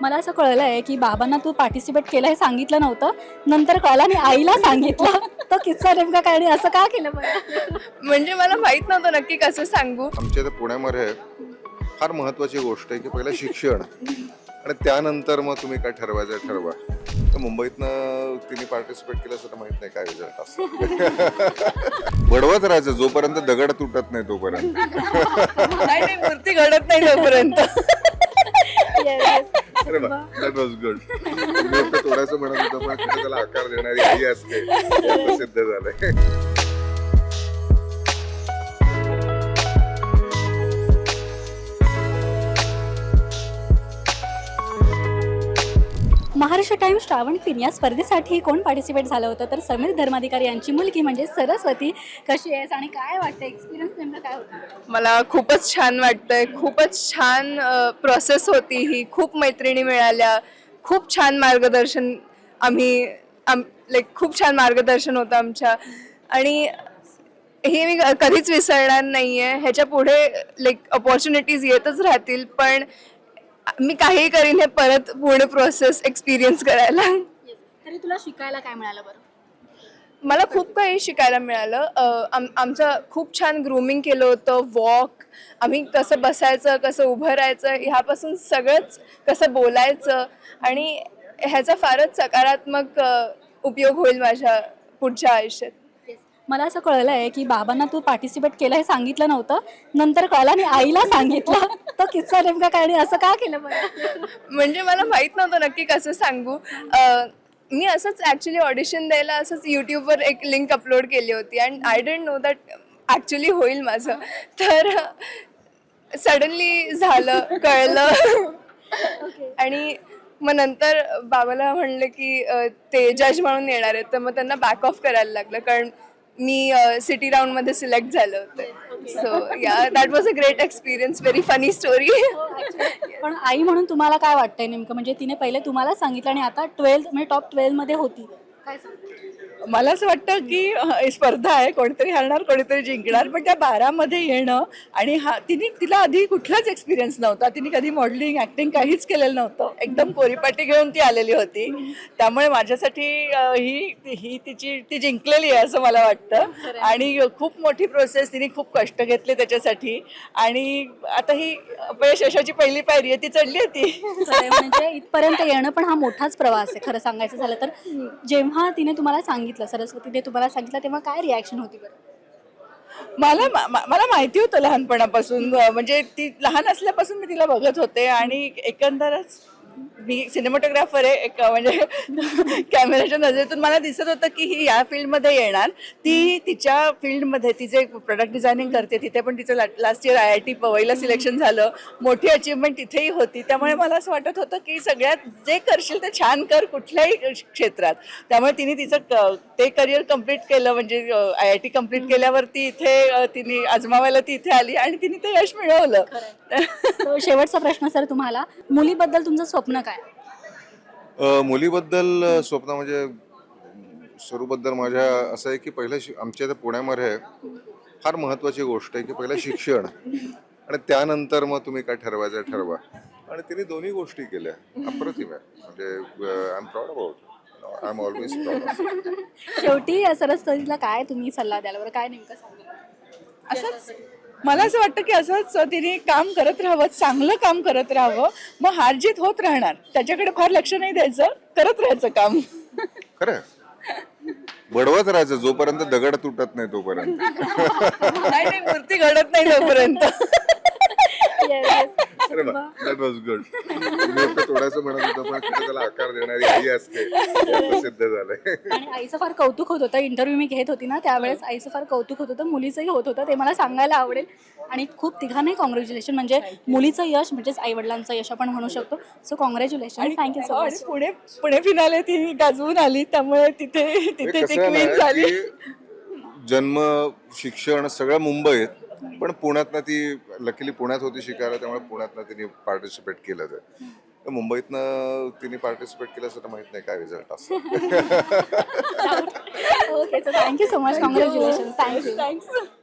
मला असं कळलं आहे की बाबांना तू पार्टिसिपेट केलं हे सांगितलं नव्हतं. नंतर कळलं आणि आईला सांगितलं. तो किस्सा नेमका काय आणि असं का केलं बरं? म्हणजे मला माहीत नव्हतं नक्की कसं सांगू. आमच्या इथे पुण्यामध्ये फार महत्वाची गोष्ट आहे की पहिलं शिक्षण. आणि त्यानंतर मग तुम्ही काय ठरवायचं ठरवा. तर मुंबईतनं तिने पार्टिसिपेट केलं असं तर माहीत नाही काय रिझल्ट असं बडवत राहायचं जोपर्यंत दगड तुटत नाही तोपर्यंत. नाही नाही मूर्ती घडत नाही तोपर्यंत दॅट वॉज गुड थोडंसं म्हणत होतो पण त्याला आकार देणारी आई असते हे आता सिद्ध झालंय. महाराष्ट्र टाइम श्रावण फिन या स्पर्धेसाठी कोण पार्टिसिपेट झालं होतं? तर समीर धर्माधिकारी यांची मुलगी म्हणजे सरस्वती. कशी आहेस आणि काय वाटतं? एक्सपिरियन्स नेमकं काय होतं? मला खूपच छान वाटतंय. खूपच छान प्रोसेस होती ही. खूप मैत्रिणी मिळाल्या. खूप छान मार्गदर्शन आम्ही लाईक खूप छान मार्गदर्शन होतं आमच्या. आणि हे मी कधीच विसरणार नाही आहे ह्याच्या पुढे लाईक अपॉर्च्युनिटीज येतच राहतील. पण मी काही करीन हे परत पुढे प्रोसेस एक्सपिरियन्स करायला. तरी तुला शिकायला काय मिळालं बरं? मला खूप काही शिकायला मिळालं. अ, आम आमचं खूप छान ग्रूमिंग केलं होतं वॉक आम्ही कसं बसायचं कसं उभं राहायचं ह्यापासून सगळंच कसं बोलायचं आणि ह्याचा फारच सकारात्मक अ, उपयोग होईल माझ्या पुढच्या आयुष्यात. मला असं कळलं आहे की बाबांना तू पार्टिसिपेट केलं हे सांगितलं नव्हतं. नंतर कळलं आणि आईला सांगितलं. तो किस्सा नेमका काय आणि असं का केलं बरं म्हणजे मला माहीत नव्हतं नक्की कसं सांगू. अ, मी असंच ॲक्च्युली ऑडिशन द्यायला असंच यूट्यूबवर एक लिंक अपलोड केली होती and I don't know that actually होईल माझं. तर सडनली झालं कळलं. आणि मग नंतर बाबाला म्हणलं की अ, ते जज म्हणून येणार आहेत. तर मग त्यांना बॅक ऑफ करायला लागलं. कारण मी सिटी राऊंडमध्ये सिलेक्ट झालं होतं. So yeah that was a great experience very funny story पण आई म्हणून तुम्हाला काय वाटतंय नेमकं? म्हणजे तिने पहिले तुम्हाला सांगितलं आणि आता ट्वेल्थ म्हणजे टॉप ट्वेल्थमध्ये होती. काय सांगते? मला असं वाटतं की ही स्पर्धा आहे कोणीतरी हरणार कोणीतरी जिंकणार पण त्या बारामध्ये येणं आणि हा तिने तिला आधी कुठलाच एक्सपिरियन्स नव्हता. तिने कधी मॉडेलिंग ॲक्टिंग काहीच केलेलं नव्हतं. एकदम कोरीपाटी घेऊन ती आलेली होती. त्यामुळे माझ्यासाठी ही ही तिची ती जिंकलेली आहे असं मला वाटतं. आणि खूप मोठी प्रोसेस तिने खूप कष्ट घेतले त्याच्यासाठी. आणि आता ही अपयश यशाची पहिली पायरी आहे ती चढली होती म्हणजे इथपर्यंत येणं पण हा मोठाच प्रवास आहे. खरं सांगायचं झालं तर जेव्हा तिने तुम्हाला सांगितलं सरस्वतीने तुम्हाला सांगितलं तेव्हा काय रिॲक्शन होती बरं? मला मा- मला माहिती होतं लहानपणापासून. म्हणजे ती लहान असल्यापासून मी तिला बघत होते आणि एकंदरच मी सिनेमॅटोग्राफर आहे एक म्हणजे कॅमेऱ्याच्या नजरेतून मला दिसत होतं की ही या फील्डमध्ये येणार. ती तिच्या फील्डमध्ये तिचे प्रोडक्ट डिझायनिंग करते तिथे पण तिचं last year I I T पवईला selection झालं. मोठी अचीवमेंट तिथेही होती. त्यामुळे मला असं वाटत होतं की सगळ्यात जे करशील ते छान कर कुठल्याही क्षेत्रात. त्यामुळे तिने तिचं ते करिअर कंप्लीट केलं म्हणजे आय आय टी कंप्लीट केल्यावर ती इथे तिने आजमावायला ती इथे आली आणि तिने ते यश मिळवलं. तो शेवटचा प्रश्न सर तुम्हाला. मुलीबद्दल तुमचं स्वप्न काय? मुलीबद्दल स्वप्न म्हणजे स्वरूबद्दल माझ्या असं आहे की पहिलं शि- आमच्या इथे पुण्यामध्ये फार महत्वाची गोष्ट आहे की पहिलं शिक्षण आणि त्यानंतर मग तुम्ही काय ठरवायचं ठरवा. आणि तिने दोन्ही गोष्टी केल्या. अप्रतिम आहे. म्हणजे I am proud about I am always proud शेवटी सरस्वतीला काय तुम्ही सल्ला द्याल? बरं काय नेमकं सांगा असंच मला असं वाटतं की असंच तिने काम करत राहावं चांगलं काम करत राहावं मग हारजीत होत राहणार. त्याच्याकडे फार लक्ष नाही द्यायचं करत राहायचं काम. खरं. बडवत राहायचं जोपर्यंत दगड तुटत नाही तोपर्यंत. नाही नाही मूर्ती घडत नाही तोपर्यंत. दॅट वॉज गुड थोडंसं म्हणत होतो पण कुठे त्याला आकार देणारी आई असते. हे सिद्ध झालंय. आणि आईचं फार कौतुक होत होतं. इंटरव्ह्यू मी घेत होती ना त्यावेळेस आईचं फार कौतुक होत होतं. मुलीचंही होत होतं. ते मला सांगायला आवडेल. आणि खूप तिघांनाही कॉंग्रॅच्युलेशन म्हणजे मुलीचं यश म्हणजेच आई वडिलांचं यश आपण म्हणू शकतो. So congratulation thank you so आणि मच पुणे पुणे फिनाले ती गाजवून आली. त्यामुळे तिथे हे तिथे ती कसं आहे क्वीन ना झाली. की जन्म शिक्षण सगळं मुंबईत. पण पुण्यातनं ती लकीली पुण्यात होती शिकायला त्यामुळे पुण्यातनं तिने पार्टिसिपेट केलं ते. तर मुंबईतनं तिने पार्टिसिपेट केलं असं तर माहीत नाही काय रिझल्ट असं okay so thank you so much congratulation thank you